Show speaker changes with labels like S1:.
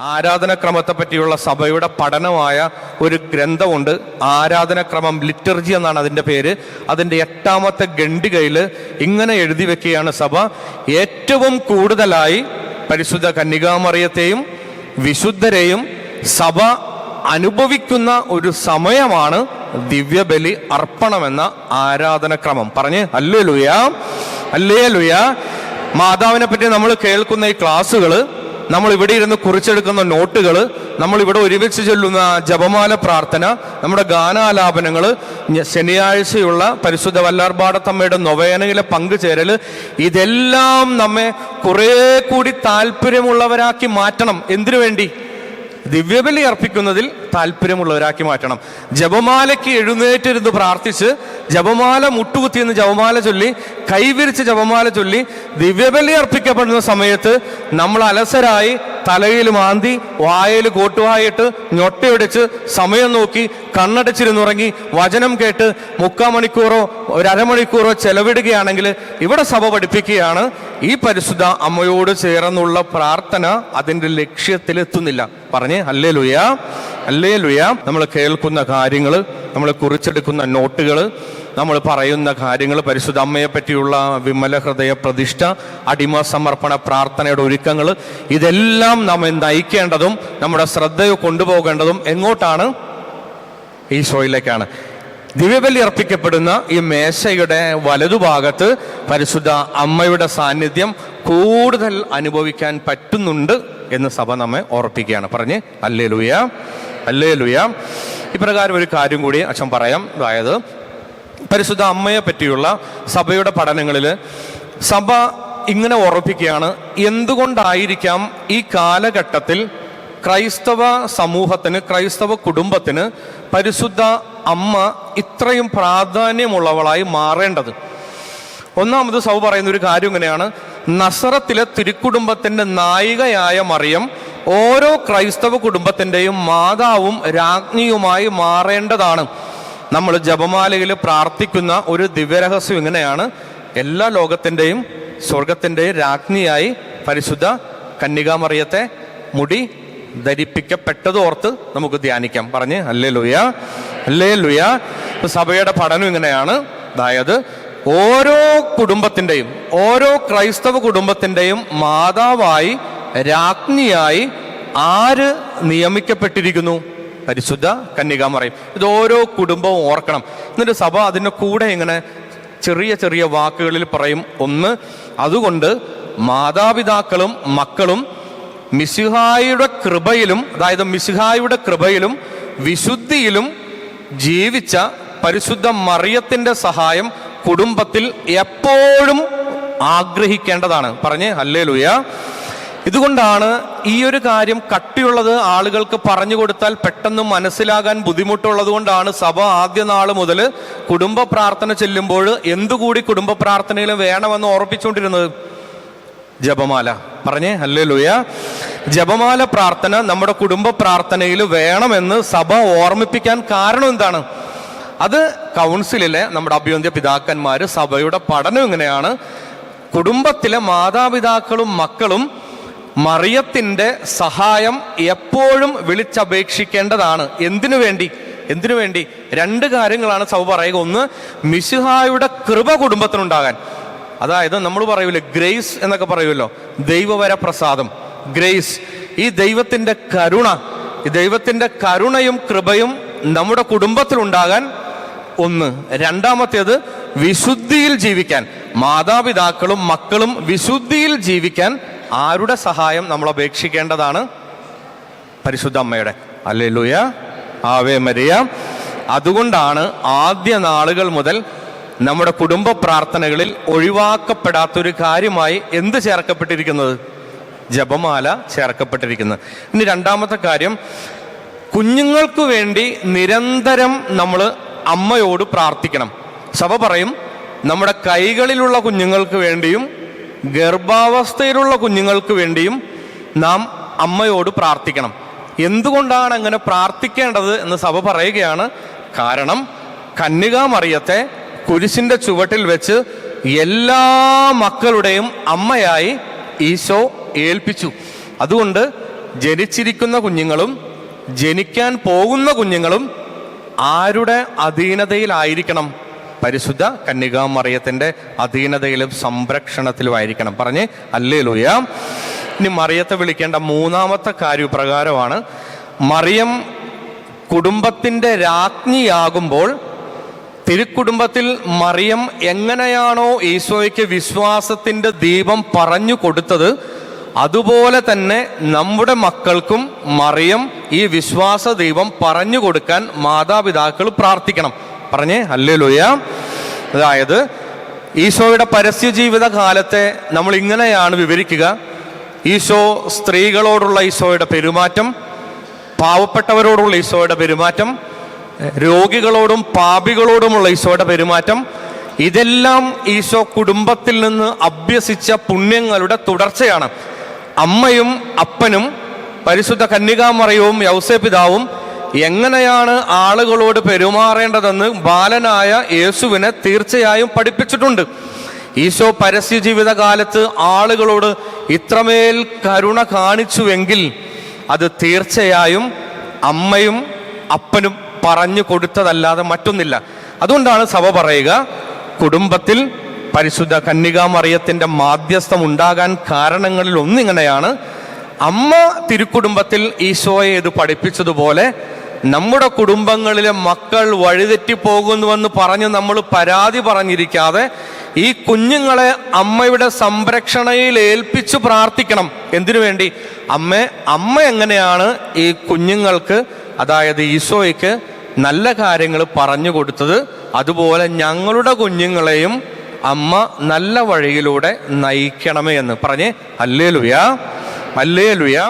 S1: ആരാധനക്രമത്തെ പറ്റിയുള്ള സഭയുടെ പഠനമായ ഒരു ഗ്രന്ഥമുണ്ട്. ആരാധനക്രമം ലിറ്റർജി എന്നാണ് അതിന്റെ പേര്. അതിന്റെ എട്ടാമത്തെ ഖണ്ഡികയിൽ ഇങ്ങനെ എഴുതി വെക്കുകയാണ് സഭ. ഏറ്റവും കൂടുതലായി പരിശുദ്ധ കന്യകാമറിയത്തെയും വിശുദ്ധരെയും സഭ അനുഭവിക്കുന്ന ഒരു സമയമാണ് ദിവ്യബലി അർപ്പണമെന്ന ആരാധനക്രമം. പറഞ്ഞ് അല്ലേ ലുയ അല്ലേ ലുയ മാതാവിനെ പറ്റി നമ്മൾ കേൾക്കുന്ന ഈ ക്ലാസ്സുകൾ നമ്മൾ ഇവിടെ ഇരുന്ന് കുറിച്ചെടുക്കുന്ന നോട്ടുകൾ നമ്മൾ ഇവിടെ ഒരുമിച്ച് ചൊല്ലുന്ന ജപമാല പ്രാർത്ഥന നമ്മുടെ ഗാനാലാപനങ്ങൾ ശനിയാഴ്ചയുള്ള പരിശുദ്ധ വല്ലാർപാടത്തമ്മയുടെ നൊവേനയിലെ പങ്കുചേരൽ ഇതെല്ലാം നമ്മെ കുറേ കൂടി താല്പര്യമുള്ളവരാക്കി മാറ്റണം. എന്തിനു വേണ്ടി? ദിവ്യബലി അർപ്പിക്കുന്നതിൽ താല്പര്യമുള്ളവരാക്കി മാറ്റണം. ജപമാലയ്ക്ക് എഴുന്നേറ്റിരുന്ന് പ്രാർത്ഥിച്ച് ജപമാല മുട്ടുകുത്തിയെന്ന് ജപമാല ചൊല്ലി കൈവിരിച്ച് ജപമാല ചൊല്ലി ദിവ്യബലി അർപ്പിക്കപ്പെടുന്ന സമയത്ത് നമ്മൾ അലസരായി തലയിൽ മാന്തി വായയിൽ കോട്ടുവായിട്ട് ഞൊട്ടയൊടിച്ച് സമയം നോക്കി കണ്ണടച്ചിരുന്നുറങ്ങി വചനം കേട്ട് മുക്കാൽ മണിക്കൂറോ ഒരു ചെലവിടുകയാണെങ്കിൽ ഇവിടെ സഭ പഠിപ്പിക്കുകയാണ് ഈ പരിശുദ്ധ അമ്മയോട് ചേർന്നുള്ള പ്രാർത്ഥന അതിന്റെ ലക്ഷ്യത്തിലെത്തുന്നില്ല. പറഞ്ഞേ അല്ലേ ലുയ അല്ലേ ലുയ നമ്മൾ കേൾക്കുന്ന കാര്യങ്ങൾ നമ്മൾ കുറിച്ചെടുക്കുന്ന നോട്ടുകൾ നമ്മൾ പറയുന്ന കാര്യങ്ങൾ പരിശുദ്ധ അമ്മയെ പറ്റിയുള്ള വിമല ഹൃദയ പ്രതിഷ്ഠ അടിമ സമർപ്പണ പ്രാർത്ഥനയുടെ ഒരുക്കങ്ങൾ ഇതെല്ലാം നാം നയിക്കേണ്ടതും നമ്മുടെ ശ്രദ്ധയെ കൊണ്ടുപോകേണ്ടതും എങ്ങോട്ടാണ്? ഈശോയിലേക്കാണ്. ദിവ്യബലി അർപ്പിക്കപ്പെടുന്ന ഈ മേശയുടെ വലതുഭാഗത്ത് പരിശുദ്ധ അമ്മയുടെ സാന്നിധ്യം കൂടുതൽ അനുഭവിക്കാൻ പറ്റുന്നുണ്ട് എന്ന് സഭ നമ്മെ ഓർപ്പിക്കുകയാണ്. പറഞ്ഞ് അല്ലേ ലുയ അല്ലേ ലുയ ഇപ്രകാരം ഒരു കാര്യം കൂടി അച്ഛൻ പറയാം. അതായത് പരിശുദ്ധ അമ്മയെ പറ്റിയുള്ള സഭയുടെ പഠനങ്ങളിൽ സഭ ഇങ്ങനെ ഉറപ്പിക്കുകയാണ് എന്തുകൊണ്ടായിരിക്കാം ഈ കാലഘട്ടത്തിൽ ക്രൈസ്തവ സമൂഹത്തിന് ക്രൈസ്തവ കുടുംബത്തിന് പരിശുദ്ധ അമ്മ ഇത്രയും പ്രാധാന്യമുള്ളവളായി മാറേണ്ടത്. ഒന്നാമത് സൗ പറയുന്ന ഒരു കാര്യം ഇങ്ങനെയാണ്. നസറത്തിലെ തിരുക്കുടുംബത്തിന്റെ നായികയായ മറിയം ഓരോ ക്രൈസ്തവ കുടുംബത്തിന്റെയും മാതാവും രാജ്ഞിയുമായി മാറേണ്ടതാണ്. നമ്മൾ ജപമാലയിൽ പ്രാർത്ഥിക്കുന്ന ഒരു ദിവ്യരഹസ്യം ഇങ്ങനെയാണ്. എല്ലാ ലോകത്തിന്റെയും സ്വർഗത്തിന്റെയും രാജ്ഞിയായി പരിശുദ്ധ കന്യകാമറിയത്തെ മുടി ധരിപ്പിക്കപ്പെട്ടതോർത്ത് നമുക്ക് ധ്യാനിക്കാം. പറഞ്ഞ് അല്ലേ ലുയ അല്ലേ ലുയ സഭയുടെ പഠനം ഇങ്ങനെയാണ്. അതായത് ഓരോ കുടുംബത്തിന്റെയും ഓരോ ക്രൈസ്തവ കുടുംബത്തിന്റെയും മാതാവായി രാജ്ഞിയായി ആര് നിയമിക്കപ്പെട്ടിരിക്കുന്നു? പരിശുദ്ധ കന്യകാമറയും. ഇത് ഓരോ കുടുംബവും ഓർക്കണം. എന്നിട്ട് സഭ അതിന്റെ കൂടെ ഇങ്ങനെ ചെറിയ ചെറിയ വാക്കുകളിൽ പറയും. ഒന്ന് അതുകൊണ്ട് മാതാപിതാക്കളും മക്കളും മിശിഹായുടെ കൃപയിലും അതായത് മിശിഹായുടെ കൃപയിലും വിശുദ്ധിയിലും ജീവിച്ച പരിശുദ്ധ മറിയത്തിന്റെ സഹായം കുടുംബത്തിൽ എപ്പോഴും ആഗ്രഹിക്കേണ്ടതാണ്. പറഞ്ഞ് അല്ലേ ലുയ ഇതുകൊണ്ടാണ് ഈ ഒരു കാര്യം കട്ടിയുള്ളത് ആളുകൾക്ക് പറഞ്ഞു കൊടുത്താൽ പെട്ടെന്ന് മനസ്സിലാകാൻ ബുദ്ധിമുട്ടുള്ളത് കൊണ്ടാണ് സഭ ആദ്യ നാൾ മുതൽ കുടുംബ പ്രാർത്ഥന ചെല്ലുമ്പോൾ എന്തുകൂടി കുടുംബ പ്രാർത്ഥനയിൽ വേണമെന്ന് ഓർപ്പിച്ചുകൊണ്ടിരുന്നത്? ജപമാല. പറഞ്ഞേ? അല്ലേ ലുയ ജപമാല പ്രാർത്ഥന നമ്മുടെ കുടുംബ പ്രാർത്ഥനയിൽ വേണമെന്ന് സഭ ഓർമ്മിപ്പിക്കാൻ കാരണം എന്താണ്? അത് കൗൺസിലിലെ നമ്മുടെ അഭ്യന്തര പിതാക്കന്മാർ സഭയുടെ പഠനം ഇങ്ങനെയാണ്. കുടുംബത്തിലെ മാതാപിതാക്കളും മക്കളും മറിയത്തിന്റെ സഹായം എപ്പോഴും വിളിച്ചപേക്ഷിക്കേണ്ടതാണ്. എന്തിനു വേണ്ടി? എന്തിനു വേണ്ടി? രണ്ട് കാര്യങ്ങളാണ് സഭ പറയുക. ഒന്ന് മിശിഹായുടെ കൃപ കുടുംബത്തിനുണ്ടാകാൻ. അതായത് നമ്മൾ പറയൂലേ ഗ്രേസ് എന്നൊക്കെ പറയുമല്ലോ ദൈവവര പ്രസാദം ഗ്രേസ്. ഈ ദൈവത്തിന്റെ കരുണ ഈ ദൈവത്തിന്റെ കരുണയും കൃപയും നമ്മുടെ കുടുംബത്തിൽ കുടുംബത്തിലുണ്ടാകാൻ ഒന്ന്. രണ്ടാമത്തേത് വിശുദ്ധിയിൽ ജീവിക്കാൻ. മാതാപിതാക്കളും മക്കളും വിശുദ്ധിയിൽ ജീവിക്കാൻ ആരുടെ സഹായം നമ്മൾ അപേക്ഷിക്കേണ്ടതാണ്? പരിശുദ്ധ അമ്മയുടെ. അല്ലേ ലുയ ആവേ മരിയ. അതുകൊണ്ടാണ് ആദ്യ നാളുകൾ മുതൽ നമ്മുടെ കുടുംബ പ്രാർത്ഥനകളിൽ ഒഴിവാക്കപ്പെടാത്തൊരു കാര്യമായി എന്ത് ചേർക്കപ്പെട്ടിരിക്കുന്നത്? ജപമാല ചേർക്കപ്പെട്ടിരിക്കുന്നത് ഇനി രണ്ടാമത്തെ കാര്യം കുഞ്ഞുങ്ങൾക്ക് വേണ്ടി നിരന്തരം നമ്മൾ അമ്മയോട് പ്രാർത്ഥിക്കണം. സഭ പറയും നമ്മുടെ കൈകളിലുള്ള കുഞ്ഞുങ്ങൾക്ക് വേണ്ടിയും ഗർഭാവസ്ഥയിലുള്ള കുഞ്ഞുങ്ങൾക്ക് വേണ്ടിയും നാം അമ്മയോട് പ്രാർത്ഥിക്കണം. എന്തുകൊണ്ടാണ് അങ്ങനെ പ്രാർത്ഥിക്കേണ്ടത് എന്ന് സഭ പറയുകയാണ്? കാരണം കന്യകാമറിയത്തെ കുരിശിന്റെ ചുവട്ടിൽ വെച്ച് എല്ലാ മക്കളുടെയും അമ്മയായി ഈശോ ഏൽപ്പിച്ചു. അതുകൊണ്ട് ജനിച്ചിരിക്കുന്ന കുഞ്ഞുങ്ങളും ജനിക്കാൻ പോകുന്ന കുഞ്ഞുങ്ങളും ആരുടെ അധീനതയിലായിരിക്കണം? പരിശുദ്ധ കന്യകാമറിയത്തിന്റെ അധീനതയിലും സംരക്ഷണത്തിലും ആയിരിക്കണം പറഞ്ഞ് അല്ലേ ലൂയ ഇനി മറിയത്തെ വിളിക്കേണ്ട മൂന്നാമത്തെ കാര്യപ്രകാരമാണ് മറിയം കുടുംബത്തിന്റെ രാജ്ഞിയാകുമ്പോൾ തിരുക്കുടുംബത്തിൽ മറിയം എങ്ങനെയാണോ ഈശോയ്ക്ക് വിശ്വാസത്തിന്റെ ദീപം പറഞ്ഞു കൊടുത്തത് അതുപോലെ തന്നെ നമ്മുടെ മക്കൾക്കും മറിയം ഈ വിശ്വാസ ദീപം പറഞ്ഞു കൊടുക്കാൻ മാതാപിതാക്കൾ പ്രാർത്ഥിക്കണം. പറഞ്ഞേ അല്ലേ ലോയ അതായത് ഈശോയുടെ പരസ്യ ജീവിത കാലത്തെ നമ്മൾ ഇങ്ങനെയാണ് വിവരിക്കുക. ഈശോ സ്ത്രീകളോടുള്ള ഈശോയുടെ പെരുമാറ്റം പാവപ്പെട്ടവരോടുള്ള ഈശോയുടെ പെരുമാറ്റം രോഗികളോടും പാപികളോടുമുള്ള ഈശോയുടെ പെരുമാറ്റം ഇതെല്ലാം ഈശോ കുടുംബത്തിൽ നിന്ന് അഭ്യസിച്ച പുണ്യങ്ങളുടെ തുടർച്ചയാണ്. അമ്മയും അപ്പനും പരിശുദ്ധ കന്യകാമറയവും യൗസപിതാവും എങ്ങനെയാണ് ആളുകളോട് പെരുമാറേണ്ടതെന്ന് ബാലനായ യേശുവിനെ തീർച്ചയായും പഠിപ്പിച്ചിട്ടുണ്ട്. ഈശോ പരസ്യ ജീവിതകാലത്ത് ആളുകളോട് ഇത്രമേൽ കരുണ കാണിച്ചുവെങ്കിൽ അത് തീർച്ചയായും അമ്മയും അപ്പനും പറഞ്ഞു കൊടുത്തതല്ലാതെ മറ്റൊന്നില്ല. അതുകൊണ്ടാണ് സഭ പറയുക കുടുംബത്തിൽ പരിശുദ്ധ കന്യകാമറിയത്തിന്റെ മാധ്യസ്ഥം ഉണ്ടാകാൻ കാരണങ്ങളിൽ ഒന്നിങ്ങനെയാണ് അമ്മ തിരുക്കുടുംബത്തിൽ ഈശോയെ ഇത് പഠിപ്പിച്ചതുപോലെ നമ്മുടെ കുടുംബങ്ങളിലെ മക്കൾ വഴിതെറ്റിപ്പോകുന്നുവെന്ന് പറഞ്ഞ് നമ്മൾ പരാതി പറഞ്ഞിരിക്കാതെ ഈ കുഞ്ഞുങ്ങളെ അമ്മയുടെ സംരക്ഷണയിൽ ഏൽപ്പിച്ച് പ്രാർത്ഥിക്കണം. എന്തിനു വേണ്ടി? അമ്മ അമ്മ എങ്ങനെയാണ് ഈ കുഞ്ഞുങ്ങൾക്ക് അതായത് ഈശോയ്ക്ക് നല്ല കാര്യങ്ങൾ പറഞ്ഞു കൊടുത്തത് അതുപോലെ ഞങ്ങളുടെ കുഞ്ഞുങ്ങളെയും അമ്മ നല്ല വഴിയിലൂടെ നയിക്കണമേ എന്ന് പറഞ്ഞ്. അല്ലേ ലുയാ അല്ലേ ലുയാ